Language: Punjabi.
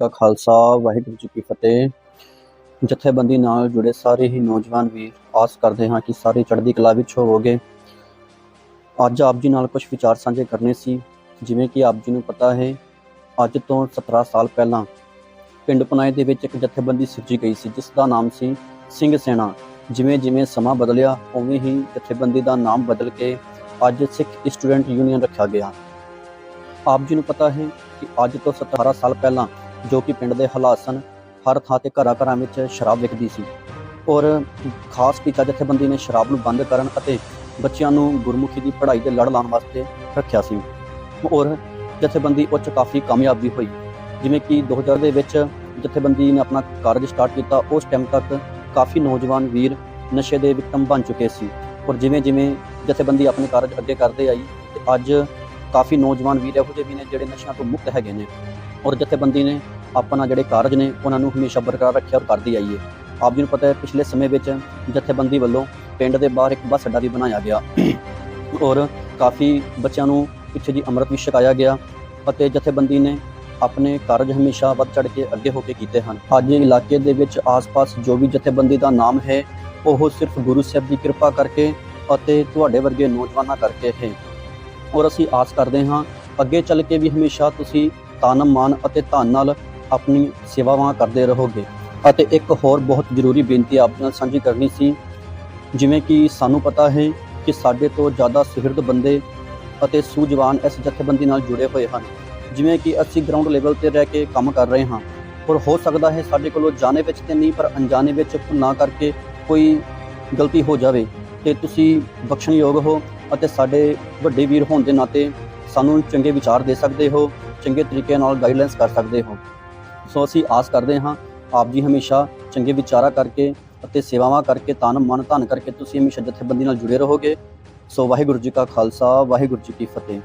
ਕਾ ਖਾਲਸਾ, ਵਾਹਿਗੁਰੂ ਜੀ ਕੀ ਫਤਿਹ। ਜਥੇਬੰਦੀ ਨਾਲ ਜੁੜੇ ਸਾਰੇ ਹੀ ਨੌਜਵਾਨ ਵੀਰ ਆਸ ਕਰਦੇ ਹਾਂ ਕਿ ਸਾਰੇ ਚੜ੍ਹਦੀ ਕਲਾ ਵਿੱਚ ਹੋਵੋਗੇ। ਅੱਜ ਆਪ ਜੀ ਨਾਲ ਕੁਝ ਵਿਚਾਰ ਸਾਂਝੇ ਕਰਨੇ ਸੀ। ਜਿਵੇਂ ਕਿ ਆਪ ਜੀ ਨੂੰ ਪਤਾ ਹੈ, ਅੱਜ ਤੋਂ 17 ਸਾਲ ਪਹਿਲਾਂ ਪਿੰਡ ਪਨਾਏ ਦੇ ਵਿੱਚ ਇੱਕ ਜਥੇਬੰਦੀ ਸਿਰਜੀ ਗਈ ਸੀ, ਜਿਸ ਦਾ ਨਾਮ ਸੀ ਸਿੰਘ ਸੈਨਾ ਜਿਵੇਂ ਜਿਵੇਂ ਸਮਾਂ ਬਦਲਿਆ, ਉਵੇਂ ਹੀ ਜਥੇਬੰਦੀ ਦਾ ਨਾਮ ਬਦਲ ਕੇ ਅੱਜ ਸਿੱਖ ਸਟੂਡੈਂਟ ਯੂਨੀਅਨ ਰੱਖਿਆ ਗਿਆ। ਆਪ ਜੀ ਨੂੰ ਪਤਾ ਹੈ ਕਿ ਅੱਜ ਤੋਂ 17 ਸਾਲ ਪਹਿਲਾਂ ਜੋ ਕਿ ਪਿੰਡ ਦੇ ਹਾਲਾਤ ਸਨ, ਹਰ ਥਾਂ ਤੇ ਘਰਾਂ ਘਰਾਂ ਵਿੱਚ ਸ਼ਰਾਬ ਵਿਕਦੀ ਸੀ। ਔਰ ਖਾਸ ਕੀਤਾ ਜਥੇਬੰਦੀ ਨੇ ਸ਼ਰਾਬ ਨੂੰ ਬੰਦ ਕਰਨ ਅਤੇ ਬੱਚਿਆਂ ਨੂੰ ਗੁਰਮੁਖੀ ਦੀ ਪੜ੍ਹਾਈ ਦੇ ਲੜ ਲਾਉਣ ਵਾਸਤੇ ਰੱਖਿਆ ਸੀ। ਔਰ ਜਥੇਬੰਦੀ ਉੱਚ ਕਾਫੀ ਕਾਮਯਾਬ ਵੀ ਹੋਈ। ਜਿਵੇਂ ਕਿ 2000 ਦੇ ਵਿੱਚ ਜਥੇਬੰਦੀ ਨੇ ਆਪਣਾ ਕਾਰਜ ਸਟਾਰਟ ਕੀਤਾ, ਉਸ ਟਾਈਮ ਤੱਕ ਕਾਫੀ ਨੌਜਵਾਨ ਵੀਰ ਨਸ਼ੇ ਦੇ ਵਿਕਟਮ ਬਣ ਚੁੱਕੇ ਸੀ। ਔਰ ਜਿਵੇਂ ਜਿਵੇਂ ਜਥੇਬੰਦੀ ਆਪਣੇ ਕਾਰਜ ਅੱਗੇ ਕਰਦੇ ਆਈ, ਤੇ ਅੱਜ ਕਾਫੀ ਨੌਜਵਾਨ ਵੀਰ ਇਹੋ ਜਿਹੇ ਵੀ ਨੇ ਜਿਹੜੇ ਨਸ਼ਿਆਂ ਤੋਂ ਮੁਕਤ ਹੈਗੇ ਨੇ। ਔਰ ਜਥੇਬੰਦੀ ਨੇ ਆਪਣਾ ਜਿਹੜੇ ਕਾਰਜ ਨੇ, ਉਹਨਾਂ ਨੂੰ ਹਮੇਸ਼ਾ ਬਰਕਰਾਰ ਰੱਖਿਆ ਔਰ ਕਰਦੀ ਆਈ ਹੈ ਆਪ ਜੀ ਨੂੰ ਪਤਾ ਹੈ, ਪਿਛਲੇ ਸਮੇਂ ਵਿੱਚ ਜਥੇਬੰਦੀ ਵੱਲੋਂ ਪਿੰਡ ਦੇ ਬਾਹਰ ਇੱਕ ਬੱਸ ਅੱਡਾ ਵੀ ਬਣਾਇਆ ਗਿਆ। ਔਰ ਕਾਫੀ ਬੱਚਿਆਂ ਨੂੰ ਪਿੱਛੇ ਦੀ ਅੰਮ੍ਰਿਤ ਵੀ ਛਕਾਇਆ ਗਿਆ ਅਤੇ ਜਥੇਬੰਦੀ ਨੇ ਆਪਣੇ ਕਾਰਜ ਹਮੇਸ਼ਾ ਵੱਧ ਚੜ ਕੇ ਅੱਗੇ ਹੋ ਕੇ ਕੀਤੇ ਹਨ। ਅੱਜ ਇਲਾਕੇ ਦੇ ਵਿੱਚ ਆਸ-ਪਾਸ ਜੋ ਵੀ ਜਥੇਬੰਦੀ ਦਾ ਨਾਮ ਹੈ, ਉਹ ਸਿਰਫ ਗੁਰੂ ਸਾਹਿਬ ਦੀ ਕਿਰਪਾ ਕਰਕੇ ਅਤੇ ਤੁਹਾਡੇ ਵਰਗੇ ਨੌਜਵਾਨਾਂ ਕਰਕੇ ਹੈ। ਔਰ ਅਸੀਂ ਆਸ ਕਰਦੇ ਹਾਂ, ਅੱਗੇ ਚੱਲ ਕੇ ਵੀ ਹਮੇਸ਼ਾ ਤੁਸੀਂ ਤਨ ਮਨ ਅਤੇ ਧਨ ਨਾਲ ਆਪਣੀ ਸੇਵਾਵਾਂ ਕਰਦੇ ਰਹੋਗੇ। ਅਤੇ ਇੱਕ ਹੋਰ ਬਹੁਤ ਜ਼ਰੂਰੀ ਬੇਨਤੀ ਆਪ ਨਾਲ ਸਾਂਝੀ ਕਰਨੀ ਸੀ, ਜਿਵੇਂ ਕਿ ਸਾਨੂੰ ਪਤਾ ਹੈ ਕਿ ਸਾਡੇ ਤੋਂ ਜ਼ਿਆਦਾ ਸੁਹਿਰਦ ਬੰਦੇ ਅਤੇ ਸੂਝਵਾਨ ਇਸ ਜਥੇਬੰਦੀ ਨਾਲ ਜੁੜੇ ਹੋਏ ਹਨ। ਜਿਵੇਂ ਕਿ ਅਸੀਂ ਗਰਾਊਂਡ ਲੈਵਲ ਤੇ ਰਹਿ ਕੇ ਕੰਮ ਕਰ ਰਹੇ ਹਾਂ। ਪਰ ਹੋ ਸਕਦਾ ਹੈ ਸਾਡੇ ਕੋਲੋਂ ਜਾਣੇ ਵਿੱਚ ਤੇ ਨਹੀਂ, ਪਰ ਅਣਜਾਣੇ ਵਿੱਚ ਨਾ ਕਰਕੇ ਕੋਈ ਗਲਤੀ ਹੋ ਜਾਵੇ। ਤੇ ਤੁਸੀਂ ਬਖਸ਼ਣਯੋਗ ਹੋ ਅਤੇ ਸਾਡੇ ਵੱਡੇ ਵੀਰ ਹੋਣ ਦੇ ਨਾਤੇ ਸਾਨੂੰ ਚੰਗੇ ਵਿਚਾਰ ਦੇ ਸਕਦੇ ਹੋ। ਚੰਗੇ ਤਰੀਕੇ ਨਾਲ ਗਾਈਡਲਾਈਨਸ ਕਰ ਸਕਦੇ ਹੋ। ਸੋ ਅਸੀਂ ਆਸ ਕਰਦੇ ਹਾਂ, ਆਪ ਜੀ ਹਮੇਸ਼ਾ ਚੰਗੇ ਵਿਚਾਰਾ ਕਰਕੇ ਅਤੇ ਸੇਵਾਵਾਂ ਕਰਕੇ, ਤਨ, ਮਨ, ਧਨ ਕਰਕੇ ਤੁਸੀਂ ਹਮੇਸ਼ਾ ਜਥੇਬੰਦੀ ਨਾਲ ਜੁੜੇ ਰਹੋਗੇ। ਸੋ ਵਾਹਿਗੁਰੂ ਜੀ ਕਾ ਖਾਲਸਾ, ਵਾਹਿਗੁਰੂ ਜੀ ਕੀ ਫਤਿਹ।